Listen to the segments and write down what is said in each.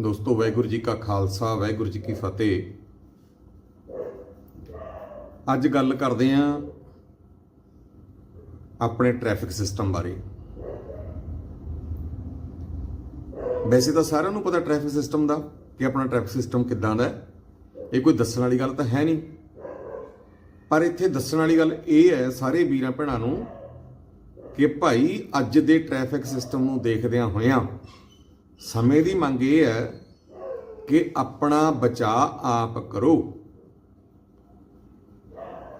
ਦੋਸਤੋ, ਵਾਹਿਗੁਰੂ ਜੀ ਕਾ ਖਾਲਸਾ, ਵਾਹਿਗੁਰੂ ਜੀ ਕੀ ਫਤਿਹ। ਅੱਜ ਗੱਲ ਕਰਦੇ ਆਂ ਆਪਣੇ ਟ੍ਰੈਫਿਕ ਸਿਸਟਮ ਬਾਰੇ। ਵੈਸੇ ਤਾਂ ਸਾਰਿਆਂ ਨੂੰ ਪਤਾ ਟ੍ਰੈਫਿਕ ਸਿਸਟਮ ਦਾ ਕਿ ਆਪਣਾ ਟ੍ਰੈਫਿਕ ਸਿਸਟਮ ਕਿੱਦਾਂ ਦਾ ਹੈ। ਇਹ ਕੋਈ ਦੱਸਣ ਵਾਲੀ ਗੱਲ ਤਾਂ ਹੈ ਨਹੀਂ। ਪਰ ਇੱਥੇ ਦੱਸਣ ਵਾਲੀ ਗੱਲ ਇਹ ਹੈ ਸਾਰੇ ਵੀਰਾਂ ਭੈਣਾਂ ਨੂੰ ਕਿ ਭਾਈ ਅੱਜ ਦੇ ਟ੍ਰੈਫਿਕ ਸਿਸਟਮ ਨੂੰ ਦੇਖਦਿਆਂ ਹੋਇਆਂ ਸਮੇਂ ਦੀ ਮੰਗ ਇਹ ਹੈ ਕਿ ਆਪਣਾ ਬਚਾਅ ਆਪ ਕਰੋ।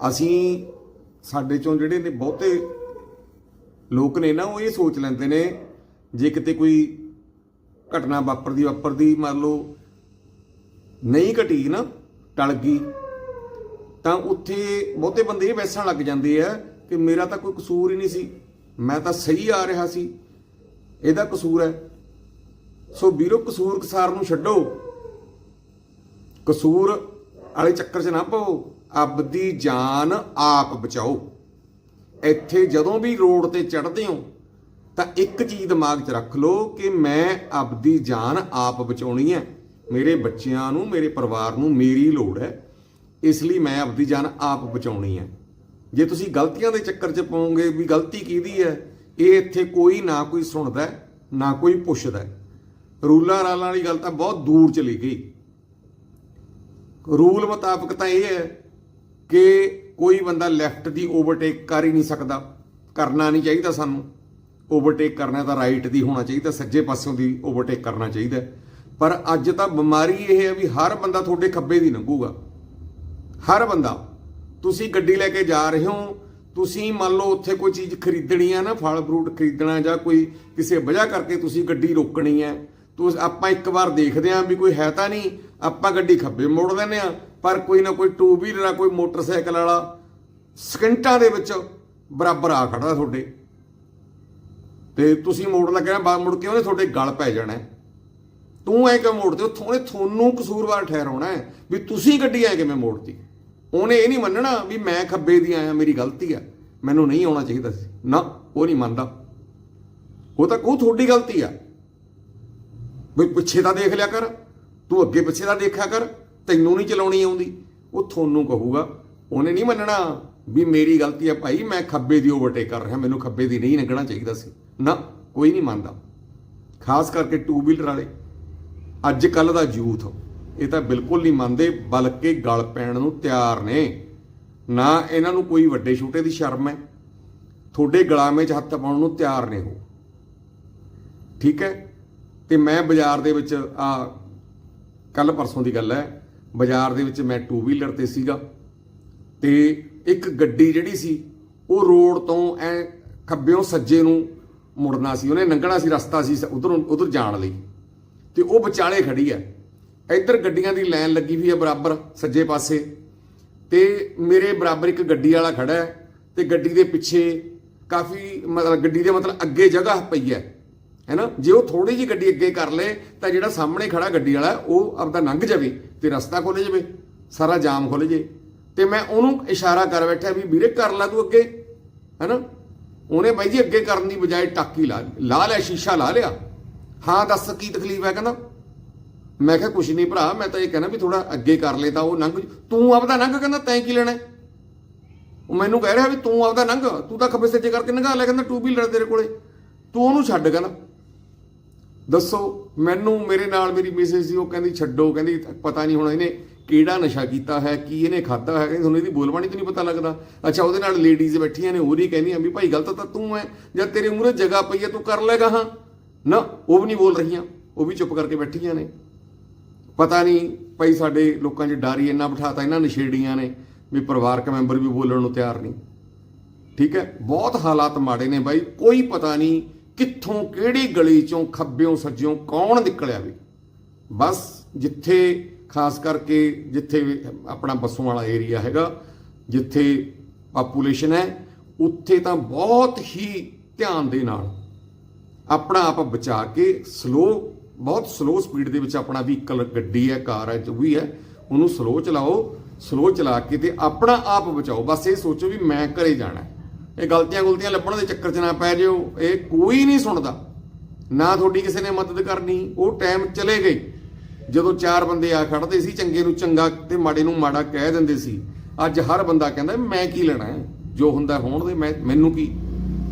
ਅਸੀਂ ਸਾਡੇ ਚੋਂ ਜਿਹੜੇ ਨੇ ਬਹੁਤੇ ਲੋਕ ਨੇ ਨਾ, ਉਹ ਇਹ ਸੋਚ ਲੈਂਦੇ ਨੇ, ਜੇ ਕਿਤੇ ਕੋਈ ਘਟਨਾ ਵਾਪਰਦੀ ਵਾਪਰਦੀ ਮੰਨ ਲਓ ਨਹੀਂ ਘਟੀ ਨਾ, ਟਲ ਗਈ, ਤਾਂ ਉੱਥੇ ਬਹੁਤੇ ਬੰਦੇ ਇਹ ਵੈਸਣ ਲੱਗ ਜਾਂਦੇ ਆ ਕਿ ਮੇਰਾ ਤਾਂ ਕੋਈ ਕਸੂਰ ਹੀ ਨਹੀਂ ਸੀ। ਮੈਂ ਤਾਂ ਸਹੀ ਆ ਰਿਹਾ ਸੀ। ਇਹਦਾ ਕਸੂਰ ਹੈ। ਸੋ ਵੀਰੋ, ਕਸੂਰ ਕਸਾਰ ਨੂੰ ਛੱਡੋ। ਕਸੂਰ ਵਾਲੇ ਚੱਕਰ 'ਚ ਨਾ ਪਾਓ ਆਪਦੀ ਜਾਨ ਆਪ ਬਚਾਓ। ਇੱਥੇ ਜਦੋਂ ਵੀ ਰੋਡ ਤੇ ਚੜ੍ਹਦੇ ਹੋ, ਤਾਂ ਇੱਕ ਚੀਜ਼ ਦਿਮਾਗ 'ਚ ਰੱਖ ਲਓ ਕਿ ਮੈਂ ਆਪਦੀ ਜਾਨ ਆਪ ਬਚਾਉਣੀ ਹੈ। ਮੇਰੇ ਬੱਚਿਆਂ ਨੂੰ, ਮੇਰੇ ਪਰਿਵਾਰ ਨੂੰ ਮੇਰੀ ਲੋੜ ਹੈ। ਇਸ ਲਈ ਮੈਂ ਆਪਦੀ ਜਾਨ ਆਪ ਬਚਾਉਣੀ ਹੈ। ਜੇ ਤੁਸੀਂ ਗਲਤੀਆਂ ਦੇ ਚੱਕਰ 'ਚ ਪਾਉਂਗੇ ਵੀ ਗਲਤੀ ਕਿਹਦੀ ਹੈ, ਇਹ ਇੱਥੇ ਕੋਈ ਨਾ ਕੋਈ ਸੁਣਦਾ ਨਾ ਕੋਈ ਪੁੱਛਦਾ ਰੂਲਾਂ ਰਾਲਾਂ ਵਾਲੀ ਗੱਲ ਤਾਂ ਬਹੁਤ ਦੂਰ ਚਲੀ ਗਈ। ਰੂਲ ਮੁਤਾਬਕ ਤਾਂ ਇਹ ਹੈ ਕਿ ਕੋਈ ਬੰਦਾ ਲੈਫਟ ਦੀ ਓਵਰਟੇਕ ਕਰ ਹੀ ਨਹੀਂ ਸਕਦਾ। ਕਰਨਾ ਨਹੀਂ ਚਾਹੀਦਾ ਸਾਨੂੰ। ਓਵਰਟੇਕ ਕਰਨਾ ਤਾਂ ਰਾਈਟ ਦੀ ਹੋਣਾ ਚਾਹੀਦਾ, ਸੱਜੇ ਪਾਸਿਓਂ ਦੀ ਓਵਰਟੇਕ ਕਰਨਾ ਚਾਹੀਦਾ। ਪਰ ਅੱਜ ਤਾਂ ਬਿਮਾਰੀ ਇਹ ਹੈ ਵੀ ਹਰ ਬੰਦਾ ਤੁਹਾਡੇ ਖੱਬੇ ਦੀ ਲੰਘੂਗਾ। ਹਰ ਬੰਦਾ। ਤੁਸੀਂ ਗੱਡੀ ਲੈ ਕੇ ਜਾ ਰਹੇ ਹੋ, ਤੁਸੀਂ ਮੰਨ ਲਓ ਉੱਥੇ ਕੋਈ ਚੀਜ਼ ਖਰੀਦਣੀ ਆ ਨਾ ਫਲ ਫਰੂਟ ਖਰੀਦਣਾ ਜਾਂ ਕੋਈ ਕਿਸੇ ਵਜ੍ਹਾ ਕਰਕੇ ਤੁਸੀਂ ਗੱਡੀ ਰੋਕਣੀ ਹੈ ਤੂੰ ਆਪਾਂ ਇੱਕ ਵਾਰ ਦੇਖਦੇ ਆਂ ਵੀ ਕੋਈ ਹੈ ਤਾਂ ਨਹੀਂ, ਆਪਾਂ ਗੱਡੀ ਖੱਬੇ ਮੋੜ ਦਿੰਦੇ ਆ, ਪਰ ਕੋਈ ਨਾ ਕੋਈ ਟੂ ਵੀਲਰ ਆ, ਕੋਈ ਮੋਟਰਸਾਈਕਲ ਵਾਲਾ, ਸਕਿੰਟਾਂ ਦੇ ਵਿੱਚ ਬਰਾਬਰ ਆ ਖੜਦਾ ਤੁਹਾਡੇ। ਤੇ ਤੁਸੀਂ ਮੋੜ ਲੱਗਿਆ ਬਾਹਰ ਮੁੜ ਕੇ ਉਹਨੇ ਤੁਹਾਡੇ ਗਲ ਪੈ ਜਾਣਾ ਤੂੰ ਐ ਕਿਉਂ ਮੋੜਦੇ ਹੋ? ਥੋੜੇ ਤੁਹਾਨੂੰ ਕਸੂਰਵਾਰ ਠਹਿਰਾਉਣਾ ਹੈ ਵੀ ਤੁਸੀਂ ਗੱਡੀ ਐ ਕਿਵੇਂ ਮੋੜਤੀ? ਉਹਨੇ ਇਹ ਨਹੀਂ ਮੰਨਣਾ ਵੀ ਮੈਂ ਖੱਬੇ ਦੀ ਆਇਆ, ਮੇਰੀ ਗਲਤੀ ਆ। ਮੈਨੂੰ ਨਹੀਂ ਆਉਣਾ ਚਾਹੀਦਾ ਸੀ। ਨਾ, ਉਹ ਨਹੀਂ ਮੰਨਦਾ। ਉਹ ਤਾਂ ਕਹੂ ਤੁਹਾਡੀ ਗਲਤੀ ਆ। ਵੀ ਪਿੱਛੇ ਦਾ ਦੇਖ ਲਿਆ ਕਰ, ਤੂੰ ਅੱਗੇ ਪਿੱਛੇ ਦਾ ਦੇਖਿਆ ਕਰ, ਤੈਨੂੰ ਨਹੀਂ ਚਲਾਉਣੀ ਆਉਂਦੀ। ਉਹ ਤੁਹਾਨੂੰ ਕਹੂਗਾ, ਉਹਨੇ ਨਹੀਂ ਮੰਨਣਾ ਵੀ ਮੇਰੀ ਗਲਤੀ ਹੈ ਭਾਈ, ਮੈਂ ਖੱਬੇ ਦੀ ਓਵਰਟੇਕ ਕਰ ਰਿਹਾ, ਮੈਨੂੰ ਖੱਬੇ ਦੀ ਨਹੀਂ ਲੰਘਣਾ ਚਾਹੀਦਾ ਸੀ। ਨਾ, ਕੋਈ ਨਹੀਂ ਮੰਨਦਾ। ਖਾਸ ਕਰਕੇ ਟੂ ਵੀਲਰ ਵਾਲੇ। ਅੱਜ ਕੱਲ ਦਾ ਯੂਥ, ਇਹ ਤਾਂ ਬਿਲਕੁਲ ਨਹੀਂ ਮੰਨਦੇ, ਬਲਕਿ ਗਲ ਪੈਣ ਨੂੰ ਤਿਆਰ ਨੇ। ਨਾ ਇਹਨਾਂ ਨੂੰ ਕੋਈ ਵੱਡੇ ਛੋਟੇ ਦੀ ਸ਼ਰਮ ਹੈ। ਤੁਹਾਡੇ ਗਲਾਮੇ 'ਚ ਹੱਥ ਪਾਉਣ ਨੂੰ ਤਿਆਰ ਨੇ ਉਹ। ਠੀਕ ਹੈ? ਤੇ ਮੈਂ ਬਾਜ਼ਾਰ ਦੇ ਵਿੱਚ, ਆ ਕੱਲ ਪਰਸੋਂ ਦੀ ਗੱਲ ਹੈ, ਬਾਜ਼ਾਰ ਦੇ ਵਿੱਚ ਮੈਂ ਟੂ ਵੀਲਰ ਤੇ ਸੀਗਾ ਤੇ ਇੱਕ ਗੱਡੀ ਜਿਹੜੀ ਸੀ, ਉਹ ਰੋਡ ਤੋਂ ਐ ਖੱਬਿਓਂ ਸੱਜੇ ਨੂੰ ਮੁੜਨਾ ਸੀ, ਉਹਨੇ ਲੰਘਣਾ ਸੀ, ਰਸਤਾ ਸੀ, ਉਧਰੋਂ, ਉਧਰ ਜਾਣ ਲਈ ਤੇ ਉਹ ਵਿਚਾਲੇ ਖੜੀ ਹੈ। ਇੱਧਰ ਗੱਡੀਆਂ ਦੀ ਲਾਈਨ ਲੱਗੀ ਹੋਈ ਹੈ ਬਰਾਬਰ, ਸੱਜੇ ਪਾਸੇ ਤੇ ਮੇਰੇ ਬਰਾਬਰ ਇੱਕ ਗੱਡੀ ਵਾਲਾ ਖੜਾ ਹੈ ਤੇ ਗੱਡੀ ਦੇ ਪਿੱਛੇ ਕਾਫੀ ਮਤਲਬ ਗੱਡੀ ਦੇ ਮਤਲਬ ਅੱਗੇ ਜਗ੍ਹਾ ਪਈ ਹੈ। ਹੈਨਾ? ਜੇ ਉਹ ਥੋੜੀ ਜਿਹੀ ਗੱਡੀ ਅੱਗੇ ਕਰ ਲੇ, ਤਾਂ ਜਿਹੜਾ ਸਾਹਮਣੇ ਖੜਾ ਗੱਡੀ ਵਾਲਾ ਉਹ ਆਪਦਾ ਲੰਘ ਜਾਵੇ ਤੇ ਰਸਤਾ ਖੁੱਲ ਜਾਵੇ, ਸਾਰਾ ਜਾਮ ਖੁੱਲ ਜੇ ਤੇ ਮੈਂ ਉਹਨੂੰ ਇਸ਼ਾਰਾ ਕਰ ਬੈਠਾ ਵੀ ਵੀਰੇ ਕਰ ਲੈ ਤੂੰ ਅੱਗੇ, ਹੈਨਾ? ਉਹਨੇ ਬਾਈ ਜੀ ਅੱਗੇ ਕਰਨ ਦੀ ਬਜਾਏ ਟਾਕੀ ਲਾ ਲਾ ਲਿਆ, ਸ਼ੀਸ਼ਾ ਲਾ ਲਿਆ। ਹਾਂ, ਦੱਸ ਕੀ ਤਕਲੀਫ ਹੈ, ਕਹਿੰਦਾ। ਮੈਂ ਕਿਹਾ, ਕੁਛ ਨਹੀਂ ਭਰਾ, ਮੈਂ ਤਾਂ ਇਹ ਕਹਿਣਾ ਵੀ ਥੋੜਾ ਅੱਗੇ ਕਰ ਲੈ ਤਾਂ ਉਹ ਲੰਘ ਤੂੰ ਆਪਦਾ ਲੰਘ, ਕਹਿੰਦਾ, ਤੈਂ ਕੀ ਲੈਣਾ ਉਹ ਮੈਨੂੰ ਕਹਿ ਰਿਹਾ ਵੀ ਤੂੰ ਆਪਦਾ ਲੰਘ, ਤੂੰ ਤਾਂ ਖੱਬੇ ਸੱਜੇ ਕਰਕੇ ਲੰਘਾ ਲੈ ਕਹਿੰਦਾ, ਟੂ ਵੀਲਰ ਤੇਰੇ ਕੋਲੇ। ਤੂੰ ਉਹਨੂੰ ਛੱਡ, ਕਹਿੰਦਾ। ਦੱਸੋ, ਮੈਨੂੰ, ਮੇਰੇ ਨਾਲ ਮੇਰੀ ਮਿਸੇਸ ਸੀ, ਉਹ ਕਹਿੰਦੀ, ਛੱਡੋ, ਕਹਿੰਦੀ, ਪਤਾ ਨਹੀਂ ਹੁਣ ਇਹਨੇ ਕਿਹੜਾ ਨਸ਼ਾ ਕੀਤਾ ਹੈ, ਕੀ ਇਹਨੇ ਖਾਦਾ ਹੈ, ਕਹਿੰਦੀ, ਤੁਹਾਨੂੰ ਇਹਦੀ ਬੋਲਬਾਣੀ ਤੋਂ ਨਹੀਂ ਪਤਾ ਲੱਗਦਾ। ਅੱਛਾ, ਉਹਦੇ ਨਾਲ ਲੇਡੀਜ਼ ਬੈਠੀਆਂ ਨੇ ਉਹ ਨਹੀਂ ਕਹਿੰਦੀਆਂ ਵੀ ਭਾਈ, ਗਲਤ ਤਾਂ ਤੂੰ ਹੈ ਜਾਂ ਤੇਰੇ ਮੂਹਰੇ ਜਗ੍ਹਾ ਪਈ ਹੈ ਤੂੰ ਕਰ ਲੈਗਾ ਹਾਂ ਨਾ, ਉਹ ਵੀ ਨਹੀਂ ਬੋਲ ਰਹੀਆਂ, ਉਹ ਵੀ ਚੁੱਪ ਕਰਕੇ ਬੈਠੀਆਂ ਨੇ। ਪਤਾ ਨਹੀਂ ਭਾਈ, ਸਾਡੇ ਲੋਕਾਂ 'ਚ ਡਰ ਹੀ ਇੰਨਾ ਬਿਠਾਤਾ ਇਹਨਾਂ ਨਸ਼ੇੜੀਆਂ ਨੇ, ਵੀ ਪਰਿਵਾਰਕ ਮੈਂਬਰ ਵੀ ਬੋਲਣ ਨੂੰ ਤਿਆਰ ਨਹੀਂ। ਠੀਕ ਹੈ ਬਹੁਤ ਹਾਲਾਤ ਮਾੜੇ ਨੇ ਬਾਈ, ਕੋਈ ਪਤਾ ਨਹੀਂ ਕਿੱਥੋਂ ਕਿਹੜੀ ਗਲੀ ਚੋਂ ਖੱਬਿਓਂ ਸੱਜਿਓਂ ਕੌਣ ਨਿਕਲਿਆ ਵੀ? ਬਸ ਜਿੱਥੇ, ਖਾਸ ਕਰਕੇ ਜਿੱਥੇ ਆਪਣਾ ਬੱਸੋਂ ਵਾਲਾ ਏਰੀਆ ਹੈਗਾ, ਜਿੱਥੇ ਪਾਪੂਲੇਸ਼ਨ ਹੈ, ਉੱਥੇ ਤਾਂ ਬਹੁਤ ਹੀ ਧਿਆਨ ਦੇ ਨਾਲ ਆਪਣਾ ਆਪ ਬਚਾ ਕੇ ਸਲੋ ਬਹੁਤ ਸਲੋ ਸਪੀਡ ਦੇ ਵਿੱਚ ਆਪਣਾ ਵਹੀਕਲ ਗੱਡੀ ਹੈ, ਕਾਰ ਹੈ, ਜੋ ਵੀ ਹੈ, ਉਹਨੂੰ ਸਲੋ ਚਲਾਓ ਸਲੋ ਚਲਾ ਕੇ ਤੇ ਆਪਣਾ ਆਪ ਬਚਾਓ। ਬਸ ਇਹ ਸੋਚੋ ਵੀ ਮੈਂ ਘਰੇ ਜਾਣਾ ਇਹ ਗਲਤੀਆਂ ਗੁਲਤੀਆਂ ਲੱਭਣ ਦੇ ਚੱਕਰ 'ਚ ਨਾ ਪੈ ਜਿਓ। ਇਹ ਕੋਈ ਨਹੀਂ ਸੁਣਦਾ। ਨਾ ਤੁਹਾਡੀ ਕਿਸੇ ਨੇ ਮਦਦ ਕਰਨੀ। ਉਹ ਟਾਈਮ ਚਲੇ ਗਏ। ਜਦੋਂ ਚਾਰ ਬੰਦੇ ਆ ਖੜਦੇ ਸੀ, ਚੰਗੇ ਨੂੰ ਚੰਗਾ ਤੇ ਮਾੜੇ ਨੂੰ ਮਾੜਾ ਕਹਿ ਦਿੰਦੇ ਸੀ। ਅੱਜ ਹਰ ਬੰਦਾ ਕਹਿੰਦਾ, ਮੈਂ ਕੀ ਲੈਣਾ ਹੈ? ਜੋ ਹੁੰਦਾ ਹੋਣ ਦੇ, ਮੈਂ, ਮੈਨੂੰ ਕੀ?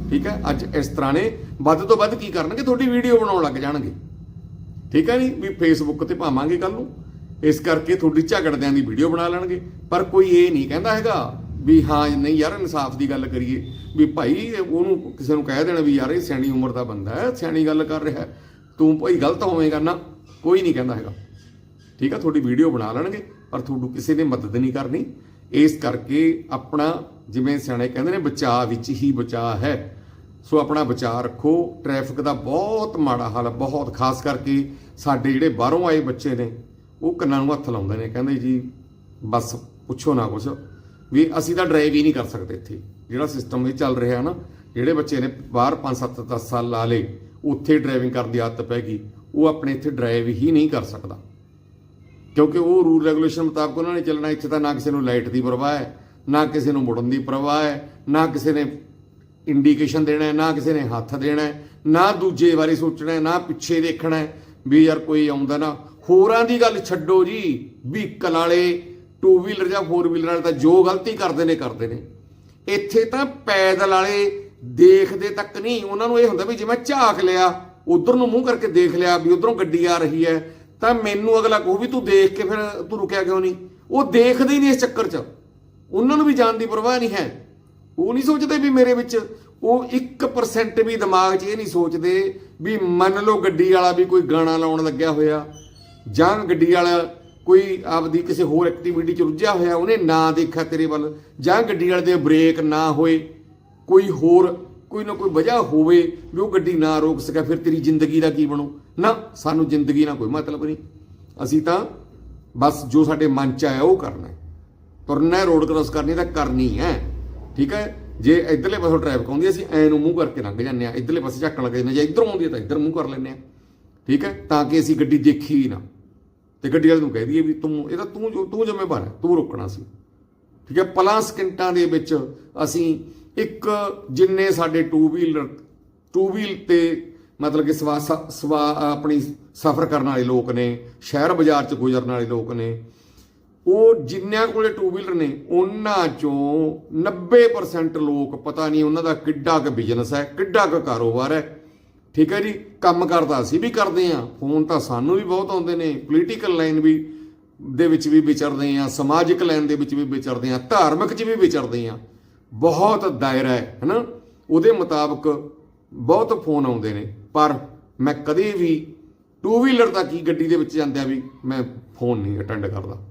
ਠੀਕ ਹੈ? ਅੱਜ ਇਸ ਤਰ੍ਹਾਂ ਨੇ। ਵੱਧ ਤੋਂ ਵੱਧ ਕੀ ਕਰਨਗੇ? ਤੁਹਾਡੀ ਵੀਡੀਓ ਬਣਾਉਣ ਲੱਗ ਜਾਣਗੇ। ਠੀਕ ਹੈ ਨਹੀਂ ਵੀ ਫੇਸਬੁੱਕ ਤੇ ਪਾਵਾਂਗੇ ਕੱਲ ਨੂੰ। ਇਸ ਕਰਕੇ ਤੁਹਾਡੀ ਝਗੜਦਿਆਂ ਦੀ ਵੀਡੀਓ ਬਣਾ ਲੈਣਗੇ। ਪਰ ਕੋਈ ਇਹ ਨਹੀਂ ਕਹਿੰਦਾ ਹੈਗਾ ਵੀ ਹਾਂ, ਨਹੀਂ ਯਾਰ, ਇਨਸਾਫ ਦੀ ਗੱਲ ਕਰੀਏ, ਵੀ ਭਾਈ ਉਹਨੂੰ ਕਿਸੇ ਨੂੰ ਕਹਿ ਦੇਣਾ ਵੀ ਯਾਰ, ਇਹ ਸਿਆਣੀ ਉਮਰ ਦਾ ਬੰਦਾ ਹੈ, ਸਿਆਣੀ ਗੱਲ ਕਰ ਰਿਹਾ ਤੂੰ ਭਾਈ ਗਲਤ ਹੋਵੇਂਗਾ ਨਾ ਕੋਈ ਨਹੀਂ ਕਹਿੰਦਾ ਹੈਗਾ। ਠੀਕ ਆ, ਤੁਹਾਡੀ ਵੀਡੀਓ ਬਣਾ ਲੈਣਗੇ, ਪਰ ਤੁਹਾਨੂੰ ਕਿਸੇ ਨੇ ਮਦਦ ਨਹੀਂ ਕਰਨੀ। ਇਸ ਕਰਕੇ ਆਪਣਾ, ਜਿਵੇਂ ਸਿਆਣੇ ਕਹਿੰਦੇ ਨੇ ਬਚਾਅ ਵਿੱਚ ਹੀ ਬਚਾਅ ਹੈ। ਸੋ ਆਪਣਾ ਬਚਾਅ ਰੱਖੋ। ਟ੍ਰੈਫਿਕ ਦਾ ਬਹੁਤ ਮਾੜਾ ਹਾਲ ਬਹੁਤ, ਖਾਸ ਕਰਕੇ ਸਾਡੇ ਜਿਹੜੇ ਬਾਹਰੋਂ ਆਏ ਬੱਚੇ ਨੇ, ਉਹ ਕੰਨਾਂ ਨੂੰ ਹੱਥ ਲਾਉਂਦੇ ਨੇ, ਕਹਿੰਦੇ ਜੀ, ਬਸ, ਪੁੱਛੋ ਨਾ ਕੁਛ। ਵੀ ਅਸੀਂ ਤਾਂ ਡਰਾਈਵ ਹੀ ਨਹੀਂ ਕਰ ਸਕਦੇ ਇੱਥੇ। ਜਿਹੜਾ ਸਿਸਟਮ ਇਹ ਚੱਲ ਰਿਹਾ ਨਾ, ਜਿਹੜੇ ਬੱਚੇ ਨੇ ਬਾਹਰ 5-7 10 ਸਾਲ ਲਾ ਲਏ, ਉੱਥੇ ਡਰਾਈਵਿੰਗ ਕਰਨ ਦੀ ਆਦਤ ਪੈ ਗਈ, ਉਹ ਆਪਣੇ ਇੱਥੇ ਡਰਾਈਵ ਹੀ ਨਹੀਂ ਕਰ ਸਕਦਾ। ਕਿਉਂਕਿ ਉਹ ਰੂਲ ਰੈਗੂਲੇਸ਼ਨ ਮੁਤਾਬਕ ਉਹਨਾਂ ਨੇ ਚੱਲਣਾ, ਇੱਥੇ ਤਾਂ ਨਾ ਕਿਸੇ ਨੂੰ ਲਾਈਟ ਦੀ ਪਰਵਾਹ ਹੈ, ਨਾ ਕਿਸੇ ਨੂੰ ਮੁੜਨ ਦੀ ਪਰਵਾਹ ਹੈ, ਨਾ ਕਿਸੇ ਨੇ ਇੰਡੀਕੇਸ਼ਨ ਦੇਣਾ ਹੈ, ਨਾ ਕਿਸੇ ਨੇ ਹੱਥ ਦੇਣਾ ਹੈ, ਨਾ ਦੂਜੇ ਬਾਰੇ ਸੋਚਣਾ ਹੈ, ਨਾ ਪਿੱਛੇ ਦੇਖਣਾ ਹੈ, ਵੀ ਯਾਰ ਕੋਈ ਆਉਂਦਾ ਨਾ। ਹੋਰਾਂ ਦੀ ਗੱਲ ਛੱਡੋ ਜੀ, ਵਹੀਕਲ ਵਾਲੇ ਟੂ ਵੀਲਰ ਜਾਂ ਫੋਰ ਵੀਲਰ ਵਾਲੇ ਤਾਂ ਜੋ ਗਲਤੀ ਕਰਦੇ ਨੇ ਕਰਦੇ ਨੇ। ਇੱਥੇ ਤਾਂ ਪੈਦਲ ਵਾਲੇ ਦੇਖਦੇ ਤੱਕ ਨਹੀਂ। ਉਹਨਾਂ ਨੂੰ ਇਹ ਹੁੰਦਾ ਵੀ ਜੇ ਮੈਂ ਝਾਕ ਲਿਆ, ਉਧਰ ਨੂੰ ਮੂੰਹ ਕਰਕੇ ਦੇਖ ਲਿਆ ਵੀ ਉਧਰੋਂ ਗੱਡੀ ਆ ਰਹੀ ਹੈ, ਤਾਂ ਮੈਨੂੰ ਅਗਲਾ ਕਹੂ ਵੀ ਤੂੰ ਦੇਖ ਕੇ ਫਿਰ ਤੂੰ ਰੁਕਿਆ ਕਿਉਂ ਨਹੀਂ? ਉਹ ਦੇਖਦੇ ਹੀ ਨਹੀਂ ਇਸ ਚੱਕਰ 'ਚ। ਉਹਨਾਂ ਨੂੰ ਵੀ ਜਾਣ ਦੀ ਪਰਵਾਹ ਨਹੀਂ ਹੈ। ਉਹ ਨਹੀਂ ਸੋਚਦੇ ਵੀ ਮੇਰੇ ਵਿੱਚ ਉਹ 1% ਵੀ ਦਿਮਾਗ 'ਚ ਇਹ ਨਹੀਂ ਸੋਚਦੇ ਵੀ ਮੰਨ ਲਓ ਗੱਡੀ ਵਾਲਾ ਵੀ ਕੋਈ ਗਾਣਾ ਲਾਉਣ ਲੱਗਿਆ ਹੋਇਆ ਜਾਂ ਗੱਡੀ ਵਾਲਾ ਕੋਈ ਆਪਦੀ ਕਿਸੇ ਹੋਰ ਐਕਟੀਵਿਟੀ 'ਚ ਰੁੱਝਿਆ ਹੋਇਆ ਉਹਨੇ ਨਾ ਦੇਖਿਆ ਤੇਰੇ ਵੱਲ ਜਾਂ ਗੱਡੀ ਵਾਲੇ ਦੇ ਬ੍ਰੇਕ ਨਾ ਹੋਏ ਕੋਈ ਹੋਰ ਕੋਈ ਨਾ ਕੋਈ ਵਜ੍ਹਾ ਹੋਵੇ ਵੀ ਉਹ ਗੱਡੀ ਨਾ ਰੋਕ ਸਕਿਆ ਫਿਰ ਤੇਰੀ ਜ਼ਿੰਦਗੀ ਦਾ ਕੀ ਬਣੂ? ਨਾ ਸਾਨੂੰ ਜ਼ਿੰਦਗੀ ਨਾਲ ਕੋਈ ਮਤਲਬ ਨਹੀਂ। ਅਸੀਂ ਤਾਂ ਬਸ ਜੋ ਸਾਡੇ ਮਨ 'ਚ ਆਇਆ ਉਹ ਕਰਨਾ ਹੈ। ਤੁਰਨਾ ਹੈ ਰੋਡ ਕ੍ਰਾਸ ਕਰਨੀ ਤਾਂ ਕਰਨੀ ਹੈ। ਠੀਕ ਹੈ? ਜੇ ਇਧਰਲੇ ਪਾਸੋਂ ਟ੍ਰੈਫਿਕ ਆਉਂਦੀ ਹੈ, ਅਸੀਂ ਐ ਨੂੰ ਮੂੰਹ ਕਰਕੇ ਲੰਘ ਜਾਂਦੇ ਆ ਇਧਰਲੇ ਪਾਸੇ ਝੱਕਣ ਲੱਗ ਜਾਂਦੇ ਆ, ਜੇ ਇਧਰੋਂ ਆਉਂਦੀ ਹੈ ਤਾਂ ਇਧਰ ਮੂੰਹ ਕਰ ਲੈਂਦੇ ਆ ਠੀਕ ਹੈ? ਤਾਂ ਕਿ ਅਸੀਂ ਗੱਡੀ ਦੇਖੀ ਹੀ ਨਾ। ਤੇ ਗੱਡੀ ਵਾਲੇ ਨੂੰ ਕਹਿ ਦਈਏ ਵੀ ਤੂੰ ਇਹਦਾ ਤੂੰ ਜੋ, ਤੂੰ ਜ਼ਿੰਮੇਵਾਰ ਹੈ, ਤੂੰ ਰੋਕਣਾ ਸੀ। ਠੀਕ ਹੈ, ਪਲਾਂ ਸਕਿੰਟਾਂ ਦੇ ਵਿੱਚ ਅਸੀਂ ਇੱਕ ਜਿੰਨੇ ਸਾਡੇ ਟੂ ਵੀਲਰ ਟੂ ਵੀਲ ਤੇ ਮਤਲਬ ਕਿ ਸਵਾ, ਸ- ਸਵਾ, ਆਪਣੀ ਸਫ਼ਰ ਕਰਨ ਵਾਲੇ ਲੋਕ ਨੇ, ਸ਼ਹਿਰ ਬਾਜ਼ਾਰ ਚ ਗੁਜ਼ਰਨ ਵਾਲੇ ਲੋਕ ਨੇ, ਉਹ ਜਿੰਨਿਆਂ ਕੋਲੇ ਟੂ ਵੀਲਰ ਨੇ, ਉਹਨਾਂ ਚੋਂ 90% ਲੋਕ ਪਤਾ ਨਹੀਂ ਉਹਨਾਂ ਦਾ ਕਿੱਡਾ ਕੁ ਬਿਜ਼ਨਸ ਹੈ, ਕਿੱਡਾ ਕੁ ਕਾਰੋਬਾਰ ਹੈ ਠੀਕ ਹੈ ਜੀ, ਕੰਮ ਕਰਦਾ ਅਸੀਂ ਵੀ ਕਰਦੇ ਆ ਫੋਨ ਤਾਂ ਸਾਨੂੰ ਵੀ ਬਹੁਤ ਆਉਂਦੇ ਨੇ ਪੋਲੀਟੀਕਲ ਲਾਈਨ ਵੀ ਦੇ ਵਿੱਚ ਵੀ ਵਿਚਰਦੇ ਆ ਸਮਾਜਿਕ ਲਾਈਨ ਦੇ ਵਿੱਚ ਵੀ ਵਿਚਰਦੇ ਆ ਧਾਰਮਿਕ 'ਚ ਵੀ ਵਿਚਰਦੇ ਆ ਬਹੁਤ ਦਾਇਰਾ ਹੈ, ਹਨਾ? ਉਹਦੇ ਮੁਤਾਬਕ ਬਹੁਤ ਫੋਨ ਆਉਂਦੇ ਨੇ। ਪਰ ਮੈਂ ਕਦੇ ਵੀ ਟੂ ਵੀਲਰ ਦਾ ਕੀ ਗੱਡੀ ਦੇ ਵਿੱਚ ਜਾਂਦਿਆਂ ਵੀ ਮੈਂ ਫੋਨ ਨਹੀਂ ਅਟੈਂਡ ਕਰਦਾ।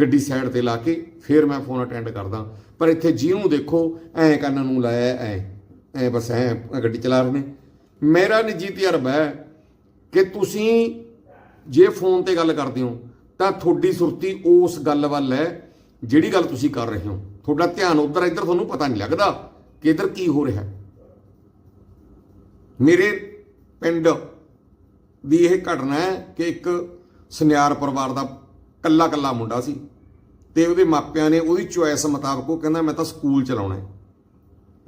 ਗੱਡੀ ਸਾਈਡ ਤੇ ਲਾ ਕੇ ਫਿਰ ਮੈਂ ਫੋਨ ਅਟੈਂਡ ਕਰਦਾ। ਪਰ ਇੱਥੇ ਜਿਹਨੂੰ ਦੇਖੋ, ਐ ਕੰਨ ਨੂੰ ਲਾਇਆ, ਐ। ਐ ਬਸ ਐ ਗੱਡੀ ਚਲਾ ਰਹੇ ਨੇ। ਮੇਰਾ ਨਿੱਜੀ ਤਜਰਬਾ ਹੈ ਕਿ ਤੁਸੀਂ ਜੇ ਫੋਨ ਤੇ ਗੱਲ ਕਰਦੇ ਹੋ, ਤਾਂ ਤੁਹਾਡੀ ਸੁਰਤੀ ਉਸ ਗੱਲ ਵੱਲ ਹੈ ਜਿਹੜੀ ਗੱਲ ਤੁਸੀਂ ਕਰ ਰਹੇ ਹੋ। ਤੁਹਾਡਾ ਧਿਆਨ ਉਧਰ, ਇੱਧਰ ਤੁਹਾਨੂੰ ਪਤਾ ਨਹੀਂ ਲੱਗਦਾ ਕਿ ਇੱਧਰ ਕੀ ਹੋ ਰਿਹਾ ਮੇਰੇ ਪਿੰਡ ਦੀ ਇਹ ਘਟਨਾ ਹੈ ਕਿ ਇੱਕ ਸੁਨਿਆਰ ਪਰਿਵਾਰ ਦਾ ਕੱਲਾ ਕੱਲਾ ਮੁੰਡਾ ਸੀ ਤੇ ਉਹਦੇ ਮਾਪਿਆਂ ਨੇ ਉਹਦੀ ਚੁਆਇਸ ਮੁਤਾਬਕ ਉਹ ਕਹਿੰਦਾ, ਮੈਂ ਤਾਂ ਸਕੂਲ ਚਲਾਉਣਾ ਹੈ।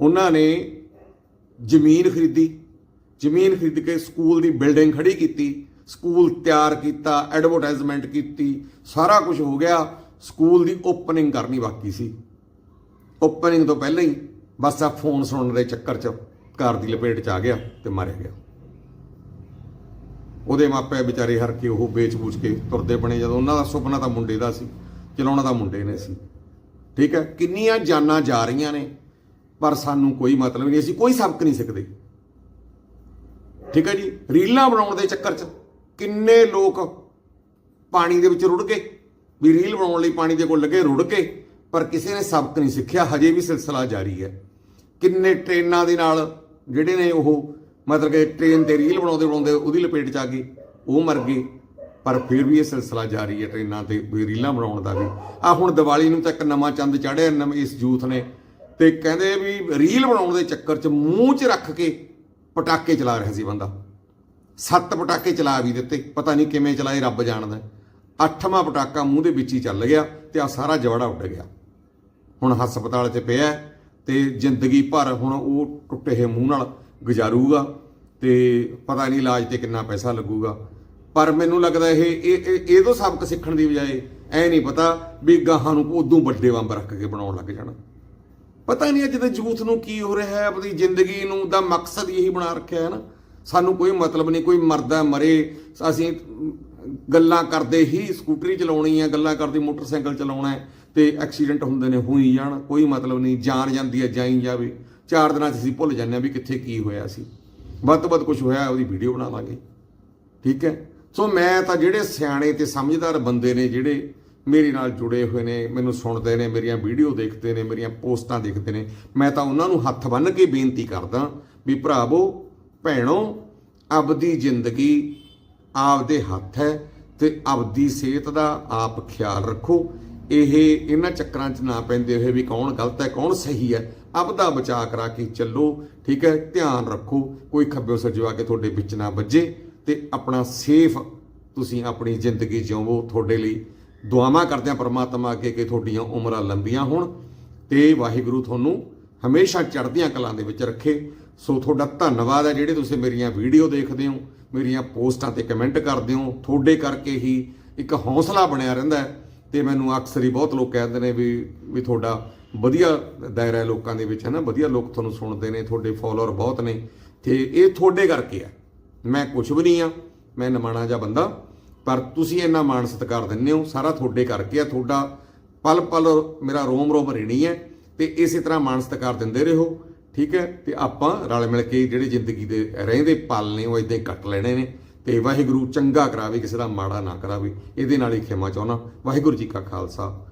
ਉਹਨਾਂ ਨੇ ਜ਼ਮੀਨ ਖਰੀਦੀ। ਜ਼ਮੀਨ ਖਰੀਦ ਕੇ ਸਕੂਲ ਦੀ ਬਿਲਡਿੰਗ ਖੜੀ ਕੀਤੀ, ਸਕੂਲ ਤਿਆਰ ਕੀਤਾ, ਐਡਵਰਟਾਈਜ਼ਮੈਂਟ ਕੀਤੀ, ਸਾਰਾ ਕੁਝ ਹੋ ਗਿਆ, ਸਕੂਲ ਦੀ ਓਪਨਿੰਗ ਕਰਨੀ ਬਾਕੀ ਸੀ। ਓਪਨਿੰਗ ਤੋਂ ਪਹਿਲਾਂ ਹੀ ਬਸ ਆ ਫੋਨ ਸੁਣਨ ਦੇ ਚੱਕਰ 'ਚ ਘਰ ਦੀ ਲਪੇਟ 'ਚ ਆ ਗਿਆ ਤੇ ਮਾਰਿਆ ਗਿਆ। ਉਹਦੇ ਮਾਪੇ ਵਿਚਾਰੇ ਹਰ ਕੇ ਉਹ ਵੇਚ ਬੂਚ ਕੇ ਤੁਰਦੇ ਬਣੇ, ਜਦੋਂ ਉਹਨਾਂ ਦਾ ਸੁਪਨਾ ਤਾਂ ਮੁੰਡੇ ਦਾ ਸੀ, ਚਲਾਉਣਾ ਤਾਂ ਮੁੰਡੇ ਨੇ ਸੀ। ਠੀਕ ਹੈ? ਕਿੰਨੀਆਂ ਜਾਨਾਂ ਜਾ ਰਹੀਆਂ ਨੇ, ਪਰ ਸਾਨੂੰ ਕੋਈ ਮਤਲਬ ਨਹੀਂ, ਅਸੀਂ ਕੋਈ ਸਬਕ ਨਹੀਂ ਸਿੱਖਦੇ। ਠੀਕ ਹੈ ਜੀ? ਰੀਲਾਂ ਬਣਾਉਣ ਦੇ ਚੱਕਰ 'ਚ ਕਿੰਨੇ ਲੋਕ ਪਾਣੀ ਦੇ ਵਿੱਚ ਰੁੜ ਗਏ। ਵੀ ਰੀਲ ਬਣਾਉਣ ਲਈ ਪਾਣੀ ਦੇ ਕੋਲ ਲੱਗੇ, ਰੁੜ ਗਏ। ਪਰ ਕਿਸੇ ਨੇ ਸਬਕ ਨਹੀਂ ਸਿੱਖਿਆ, ਹਜੇ ਵੀ ਸਿਲਸਿਲਾ ਜਾਰੀ ਹੈ। ਕਿੰਨੇ ਟ੍ਰੇਨਾਂ ਦੇ ਨਾਲ ਜਿਹੜੇ ਨੇ ਉਹ ਮਤਲਬ ਕਿ ਟ੍ਰੇਨ ਤੇ ਰੀਲ ਬਣਾਉਂਦੇ ਬਣਾਉਂਦੇ ਉਹਦੀ ਲਪੇਟ ਚ ਆ ਗਈ ਉਹ ਮਰ ਗਈ ਪਰ ਫਿਰ ਵੀ ਇਹ ਸਿਲਸਿਲਾ ਜਾਰੀ ਹੈ ਟ੍ਰੇਨਾਂ ਤੇ, ਵੀ ਰੀਲਾਂ ਬਣਾਉਣ ਦਾ ਵੀ। ਆ ਹੁਣ ਦੀਵਾਲੀ ਨੂੰ ਤਾਂ ਇੱਕ ਨਵਾਂ ਚੰਦ ਚੜ੍ਹਿਆ ਨਵੇਂ ਇਸ ਯੂਥ ਨੇ। ਤੇ ਕਹਿੰਦੇ ਵੀ ਰੀਲ ਬਣਾਉਣ ਦੇ ਚੱਕਰ 'ਚ ਮੂੰਹ 'ਚ ਰੱਖ ਕੇ ਪਟਾਕੇ ਚਲਾ ਰਿਹਾ ਸੀ ਬੰਦਾ। ਸੱਤ ਪਟਾਕੇ ਚਲਾ ਵੀ ਦਿੱਤੇ। ਪਤਾ ਨਹੀਂ ਕਿਵੇਂ ਚਲਾਏ, ਰੱਬ ਜਾਣਦਾ। ਅੱਠਵਾਂ ਪਟਾਕਾ ਮੂੰਹ ਦੇ ਵਿੱਚ ਹੀ ਚੱਲ ਗਿਆ ਤੇ ਆ ਸਾਰਾ ਜਵੜਾ ਉੱਡ ਗਿਆ। ਹੁਣ ਹਸਪਤਾਲ 'ਚ ਪਿਆ ਹੈ ਤੇ ਜ਼ਿੰਦਗੀ ਭਰ ਹੁਣ ਉਹ ਟੁੱਟੇ ਹੋਏ ਮੂੰਹ ਨਾਲ ਗੁਜ਼ਾਰੂਗਾ ਤੇ ਪਤਾ ਨਹੀਂ ਇਲਾਜ ਤੇ ਕਿੰਨਾ ਪੈਸਾ ਲੱਗੂਗਾ। ਪਰ ਮੈਨੂੰ ਲੱਗਦਾ ਇਹ ਇਹ, ਇਹ- ਤੋਂ ਸਬਕ ਸਿੱਖਣ ਦੀ ਬਜਾਏ ਐ ਨਹੀਂ ਪਤਾ ਵੀ ਗਾਹਾਂ ਨੂੰ ਉਦੋਂ ਵੱਡੇ ਬੰਬ ਰੱਖ ਕੇ ਬਣਾਉਣ ਲੱਗ ਜਾਣਾ। ਪਤਾ ਨਹੀਂ ਅੱਜ ਦੇ ਯੂਥ ਨੂੰ ਕੀ ਹੋ ਰਿਹਾ ਹੈ, ਆਪਣੀ ਜ਼ਿੰਦਗੀ ਨੂੰ ਦਾ ਮਕਸਦ ਇਹੀ ਬਣਾ ਰੱਖਿਆ ਹੈ ਨਾ। ਸਾਨੂੰ ਕੋਈ ਮਤਲਬ ਨਹੀਂ, ਕੋਈ ਮਰਦਾ ਮਰੇ, ਅਸੀਂ ਗੱਲਾਂ ਕਰਦੇ ਹੀ ਸਕੂਟਰੀ ਚਲਾਉਣੀ ਹੈ, ਗੱਲਾਂ ਕਰਦੇ ਮੋਟਰਸਾਈਕਲ ਚਲਾਉਣਾ ਹੈ ਤੇ ਐਕਸੀਡੈਂਟ ਹੁੰਦੇ ਨੇ, ਹੋਈ ਜਾਣ, ਕੋਈ ਮਤਲਬ ਨਹੀਂ, ਜਾਨ ਜਾਂਦੀ ਹੈ, ਜਾਈ ਜਾਵੇ। ਚਾਰ ਦਿਨਾਂ 'ਚ ਅਸੀਂ ਭੁੱਲ ਜਾਂਦੇ ਹਾਂ ਵੀ ਕਿੱਥੇ ਕੀ ਹੋਇਆ ਸੀ। ਵੱਧ ਤੋਂ ਵੱਧ ਕੁਝ ਹੋਇਆ, ਉਹਦੀ ਵੀਡੀਓ ਬਣਾ ਲਾਂਗੇ। ਠੀਕ ਹੈ? ਸੋ ਮੈਂ ਤਾਂ ਜਿਹੜੇ ਸਿਆਣੇ ਤੇ ਸਮਝਦਾਰ ਬੰਦੇ ਨੇ, ਜਿਹੜੇ ਮੇਰੇ ਨਾਲ ਜੁੜੇ ਹੋਏ ਨੇ, ਮੈਨੂੰ ਸੁਣਦੇ ਨੇ, ਮੇਰੀਆਂ ਵੀਡੀਓ ਦੇਖਦੇ ਨੇ, ਮੇਰੀਆਂ ਪੋਸਟਾਂ ਦੇਖਦੇ ਨੇ। ਮੈਂ ਤਾਂ ਉਹਨਾਂ ਨੂੰ ਹੱਥ ਬੰਨ੍ਹ ਕੇ ਬੇਨਤੀ ਕਰਦਾ ਵੀ ਭਰਾਵੋ, ਭੈਣੋ, ਆਪਦੀ ਜ਼ਿੰਦਗੀ ਆਪਦੇ ਹੱਥ ਹੈ ਤੇ ਆਪਦੀ ਸਿਹਤ ਦਾ ਆਪ ਖਿਆਲ ਰੱਖੋ। ਇਹ ਇਹਨਾਂ ਚੱਕਰਾਂ 'ਚ ਨਾ ਪੈਂਦੇ ਹੋਏ ਵੀ ਕੌਣ ਗਲਤ ਹੈ, ਕੌਣ ਸਹੀ ਹੈ। ਆਪਦਾ ਬਚਾਅ ਕਰਾ ਕੇ ਚੱਲੋ, ਠੀਕ ਹੈ? ਧਿਆਨ ਰੱਖੋ। ਕੋਈ ਖੱਬੇ ਸੱਜੋ ਆ ਕੇ ਤੁਹਾਡੇ ਵਿੱਚ ਨਾ ਵੱਜੇ ਤੇ ਆਪਣਾ ਸੇਫ ਤੁਸੀਂ ਆਪਣੀ ਜ਼ਿੰਦਗੀ ਜਿਉਵੋ ਤੁਹਾਡੇ ਲਈ। ਦੁਆਵਾਂ ਕਰਦੇ ਹਾਂ ਪ੍ਰਮਾਤਮਾ ਅੱਗੇ ਕਿ ਤੁਹਾਡੀਆਂ ਉਮਰਾਂ ਲੰਬੀਆਂ ਹੋਣ ਤੇ ਵਾਹਿਗੁਰੂ ਤੁਹਾਨੂੰ ਹਮੇਸ਼ਾ ਚੜ੍ਹਦੀਆਂ ਕਲਾਂ ਦੇ ਵਿੱਚ ਰੱਖੇ। ਸੋ ਤੁਹਾਡਾ ਧੰਨਵਾਦ ਹੈ ਜਿਹੜੇ ਤੁਸੀਂ ਮੇਰੀਆਂ ਵੀਡੀਓ ਦੇਖਦੇ ਹੋ, ਮੇਰੀਆਂ ਪੋਸਟਾਂ ਤੇ ਕਮੈਂਟ ਕਰਦੇ ਹੋ। ਤੁਹਾਡੇ ਕਰਕੇ ਹੀ ਇੱਕ ਹੌਸਲਾ ਬਣਿਆ ਰਹਿੰਦਾ ਹੈ ਤੇ ਮੈਨੂੰ ਅਕਸਰ ਹੀ ਬਹੁਤ ਲੋਕ ਕਹਿੰਦੇ ਨੇ ਵੀ ਵੀ ਤੁਹਾਡਾ ਵਧੀਆ ਦਾਇਰਾ ਹੈ ਲੋਕਾਂ ਦੇ ਵਿੱਚ, ਹੈ ਨਾ? ਵਧੀਆ ਲੋਕ ਤੁਹਾਨੂੰ ਸੁਣਦੇ ਨੇ, ਤੁਹਾਡੇ ਫਾਲੋਅਰ ਬਹੁਤ ਨੇ। ਤੇ ਇਹ ਤੁਹਾਡੇ ਕਰਕੇ ਹੈ। ਮੈਂ ਕੁਝ ਵੀ ਨਹੀਂ ਆ ਮੈਂ ਨਮਾਣਾ ਜਿਹਾ ਬੰਦਾ। ਪਰ ਤੁਸੀਂ ਇੰਨਾ ਮਾਣ ਸਤਿਕਾਰ ਦਿੰਦੇ ਹੋ, ਸਾਰਾ ਤੁਹਾਡੇ ਕਰਕੇ ਆ, ਤੁਹਾਡਾ ਪਲ ਪਲ ਮੇਰਾ ਰੋਮ ਰੋਮ ਰਹਿਣੀ ਹੈ, ਤੇ ਇਸੇ ਤਰ੍ਹਾਂ ਮਾਣ ਸਤਿਕਾਰ ਦਿੰਦੇ ਰਹੋ, ਠੀਕ ਹੈ? ਤੇ ਆਪਾਂ ਰਲ ਮਿਲ ਕੇ ਜਿਹੜੇ ਜ਼ਿੰਦਗੀ ਦੇ ਰਹਿੰਦੇ ਪਲ ਨੇ, ਉਹ ਇਦਾਂ ਹੀ ਕੱਟ ਲੈਣੇ ਨੇ, ਤੇ ਵਾਹਿਗੁਰੂ ਚੰਗਾ ਕਰਾਵੇ, ਕਿਸੇ ਦਾ ਮਾੜਾ ਨਾ ਕਰਾਵੇ, ਇਹਦੇ ਨਾਲ ਹੀ ਖਿਮਾ ਚਾਹੁੰਦਾ। ਵਾਹਿਗੁਰੂ ਜੀ ਕਾ ਖਾਲਸਾ।